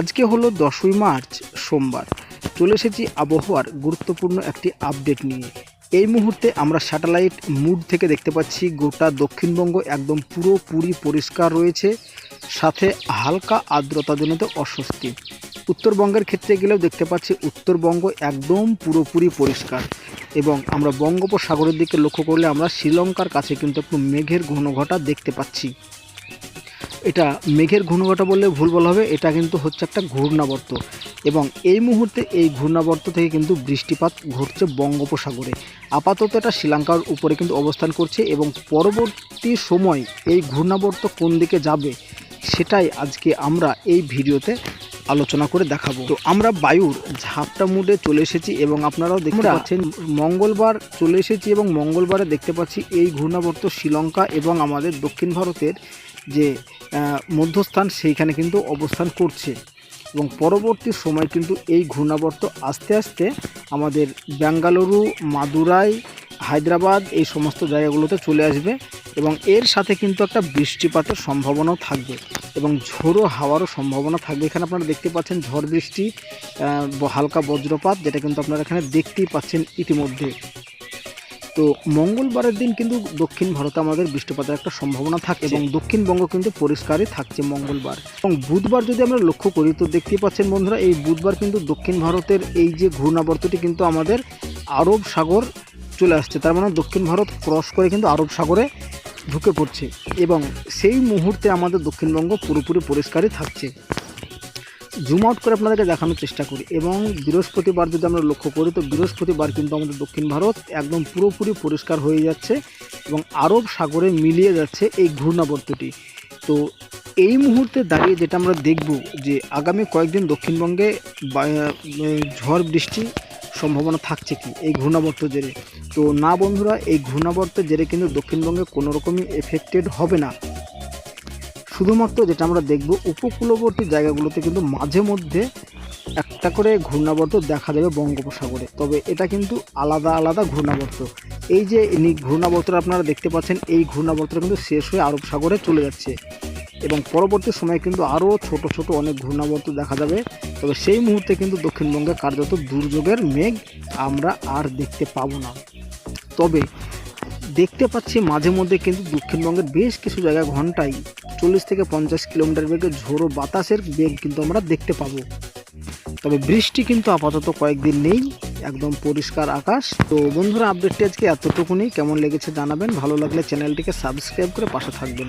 আজকে হলো দশই মার্চ, সোমবার। চলে এসেছি আবহাওয়ার গুরুত্বপূর্ণ একটি আপডেট নিয়ে। এই মুহূর্তে আমরা স্যাটেলাইট মুড থেকে দেখতে পাচ্ছি, গোটা দক্ষিণবঙ্গ একদম পুরোপুরি পরিষ্কার রয়েছে, সাথে হালকা আর্দ্রতাজনিত অস্বস্তি। উত্তরবঙ্গের ক্ষেত্রে গেলেও দেখতে পাচ্ছি উত্তরবঙ্গ একদম পুরোপুরি পরিষ্কার এবং আমরা বঙ্গোপসাগরের দিকে লক্ষ্য করলে আমরা শ্রীলঙ্কার কাছে কিন্তু একটু মেঘের ঘনঘটা দেখতে পাচ্ছি। এটা মেঘের ঘূর্ণঘটা বললে ভুল বলা হবে এটা কিন্তু হচ্ছে একটা ঘূর্ণাবর্ত। এবং এই মুহূর্তে এই ঘূর্ণাবর্ত থেকে কিন্তু বৃষ্টিপাত ঘটছে বঙ্গোপসাগরে। আপাতত এটা শ্রীলঙ্কার উপরে কিন্তু অবস্থান করছে এবং পরবর্তী সময় এই ঘূর্ণাবর্ত কোন দিকে যাবে সেটাই আজকে আমরা এই ভিডিওতে আলোচনা করে দেখাবো। তো আমরা বায়ুর ঝাপটা মুডে চলে এসেছি এবং আপনারাও দেখতে পাচ্ছেন মঙ্গলবার চলে এসেছি এবং মঙ্গলবারে দেখতে পাচ্ছি এই ঘূর্ণাবর্ত শ্রীলঙ্কা এবং আমাদের দক্ষিণ ভারতের যে মধ্যস্থান সেইখানে কিন্তু অবস্থান করছে। এবং পরবর্তী সময় কিন্তু এই ঘূর্ণাবর্ত আস্তে আস্তে আমাদের বেঙ্গালুরু, মাদুরাই, হায়দ্রাবাদ এই সমস্ত জায়গাগুলোতে চলে আসবে এবং এর সাথে কিন্তু একটা বৃষ্টিপাতের সম্ভাবনাও থাকবে এবং ঝোড়ো হাওয়ারও সম্ভাবনা থাকবে। এখানে আপনারা দেখতে পাচ্ছেন ঝড় বৃষ্টি হালকা বজ্রপাত যেটা কিন্তু আপনারা এখানে দেখতেই পাচ্ছেন ইতিমধ্যে। তো মঙ্গলবারের দিন কিন্তু দক্ষিণ ভারতে আমাদের বৃষ্টিপাতের একটা সম্ভাবনা থাকে এবং দক্ষিণবঙ্গ কিন্তু পরিষ্কারই থাকছে মঙ্গলবার। এবং বুধবার যদি আমরা লক্ষ্য করি, তো দেখতেই পাচ্ছেন বন্ধুরা, এই বুধবার কিন্তু দক্ষিণ ভারতের এই যে ঘূর্ণাবর্তটি কিন্তু আমাদের আরব সাগর চলে আসছে। তার মানে দক্ষিণ ভারত ক্রস করে কিন্তু আরব সাগরে ঢুকে পড়ছে এবং সেই মুহূর্তে আমাদের দক্ষিণবঙ্গ পুরোপুরি পরিষ্কারই থাকছে। জুম আউট করে আপনাদেরকে দেখানোর চেষ্টা করি। এবং বৃহস্পতিবার যদি আমরা লক্ষ্য করি, তো বৃহস্পতিবার কিন্তু আমাদের দক্ষিণ ভারত একদম পুরোপুরি পরিষ্কার হয়ে যাচ্ছে এবং আরব সাগরে মিলিয়ে যাচ্ছে এই ঘূর্ণাবর্তটি। তো এই মুহূর্তে দাঁড়িয়ে যেটা আমরা দেখব যে আগামী কয়েকদিন দক্ষিণবঙ্গে ঝড় বৃষ্টি সম্ভাবনা থাকছে কি এই ঘূর্ণাবর্ত জেরে? তো না বন্ধুরা, এই ঘূর্ণাবর্তের জেরে কিন্তু দক্ষিণবঙ্গে কোনো রকমই এফেক্টেড হবে না। শুধুমাত্র যেটা আমরা দেখব উপকূলবর্তী জায়গাগুলোতে কিন্তু মাঝে মধ্যে একটা করে ঘূর্ণাবর্ত দেখা যাবে বঙ্গোপসাগরে। তবে এটা কিন্তু আলাদা আলাদা ঘূর্ণাবর্ত। এই যে ঘূর্ণাবর্তটা আপনারা দেখতে পাচ্ছেন, এই ঘূর্ণাবর্তটা কিন্তু শেষ হয়ে আরব সাগরে চলে যাচ্ছে। এবং পরবর্তী সময়ে কিন্তু আরও ছোট ছোট অনেক ঘূর্ণাবর্ত দেখা যাবে। তবে সেই মুহূর্তে কিন্তু দক্ষিণবঙ্গে কার্যত দুর্যোগের মেঘ আমরা আর দেখতে পাবো না। তবে দেখতে পাচ্ছি মাঝে মধ্যে কিন্তু দক্ষিণবঙ্গের বেশ কিছু জায়গায় ঘন্টায় চল্লিশ থেকে পঞ্চাশ কিলোমিটার বেগে ঝোড়ো বাতাসের বেগ কিন্তু আমরা দেখতে পাবো। তবে বৃষ্টি কিন্তু আপাতত কয়েকদিন নেই, একদম পরিষ্কার আকাশ। তো বন্ধুরা আপডেটটি আজকে এতটুকুনি। কেমন লেগেছে জানাবেন। ভালো লাগলে চ্যানেলটিকে সাবস্ক্রাইব করে পাশে থাকবেন।